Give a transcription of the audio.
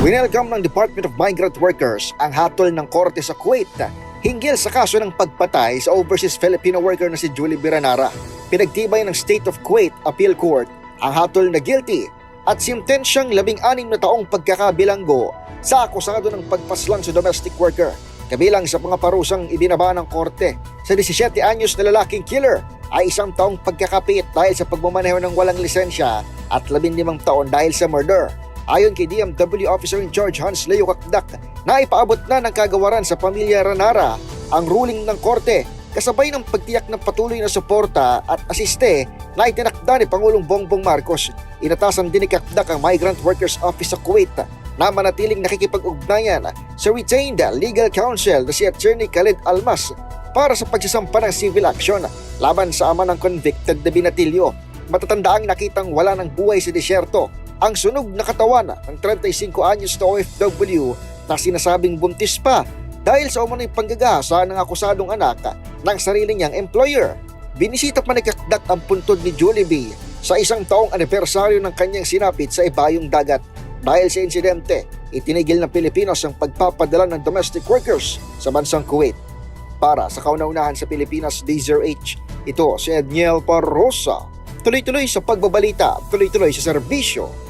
Winelcome ng Department of Migrant Workers ang hatol ng korte sa Kuwait hinggil sa kaso ng pagpatay sa overseas Filipino worker na si Julie Biranara. Pinagtibay ng State of Kuwait Appeal Court ang hatol na guilty at sintensyang labing-anim na taong pagkakabilanggo sa akusado ng pagpaslang sa domestic worker. Kabilang sa mga parusang ibinaba ng korte sa 17 anyos na lalaking killer ay isang taong pagkakapit dahil sa pagmamaneho ng walang lisensya at 15 taon dahil sa murder. Ayon kay DMW Officer in Charge Hans Leo Kakdak na ipaabot na ng kagawaran sa pamilya Ranara ang ruling ng korte kasabay ng pagtiyak ng patuloy na suporta at asiste na itinakda ni Pangulong Bongbong Marcos. Inatasan din ni Kakdak ang Migrant Workers Office sa Kuwait na manatiling nakikipag-ugnayan sa retained legal counsel na si Attorney Khalid Almas para sa pagsasampa ng civil action laban sa ama ng convicted na binatilyo. Matatandaang nakitang wala ng buhay sa disyerto ang sunog na katawan ng 35 anyos na OFW na sinasabing buntis pa dahil sa umano'y panggagahasa ng akusadong anak ng sarili niyang employer. Binisita pa ni Kakdak ang puntod ni Julie B sa isang taong anibersaryo ng kanyang sinapit sa ibayong dagat. Dahil sa insidente, itinigil ng Pilipinos ang pagpapadala ng domestic workers sa bansang Kuwait. Para sa kauna-unahan sa Pilipinas, DZRH, ito si Edniel Parrosa. Tuloy-tuloy sa pagbabalita, tuloy-tuloy sa serbisyo.